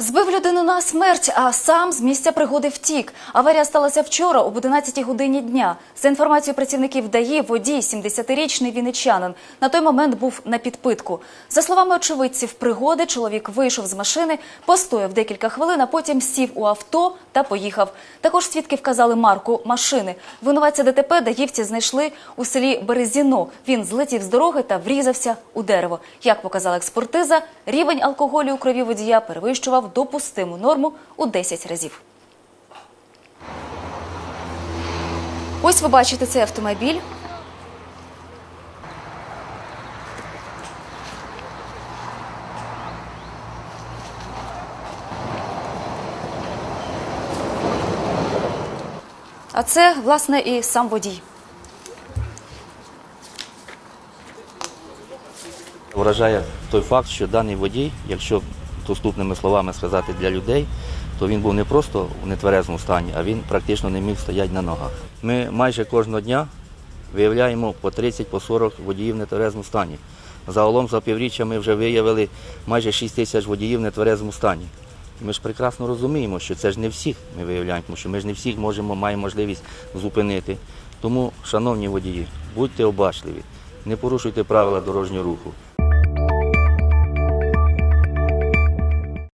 Збив людину на смерть, а сам з місця пригоди втік. Аварія сталася вчора об 11 годині дня. За інформацією працівників ДАІ, водій 70-річний вінничанин. На той момент був на підпитку. За словами очевидців пригоди, чоловік вийшов з машини, постояв декілька хвилин, а потім сів у авто та поїхав. Також свідки вказали марку машини. Винуватця ДТП даївці знайшли у селі Березіно. Він злетів з дороги та врізався у дерево. Як показала експертиза, рівень алкоголю у крові водія перевищував допустиму норму у 10 разів. Ось ви бачите цей автомобіль. А це, власне, і сам водій. Вражає той факт, що даний водій, якщо доступними словами сказати для людей, то він був не просто в нетверезому стані, а він практично не міг стояти на ногах. Ми майже кожного дня виявляємо по 30 по 40 водіїв в нетверезому стані. Загалом за півріччя ми вже виявили майже 6 тисяч водіїв в нетверезому стані. Ми ж прекрасно розуміємо, що це ж не всіх ми виявляємо, тому що ми ж не всіх можемо, маємо можливість зупинити. Тому, шановні водії, будьте обачливі, не порушуйте правила дорожнього руху.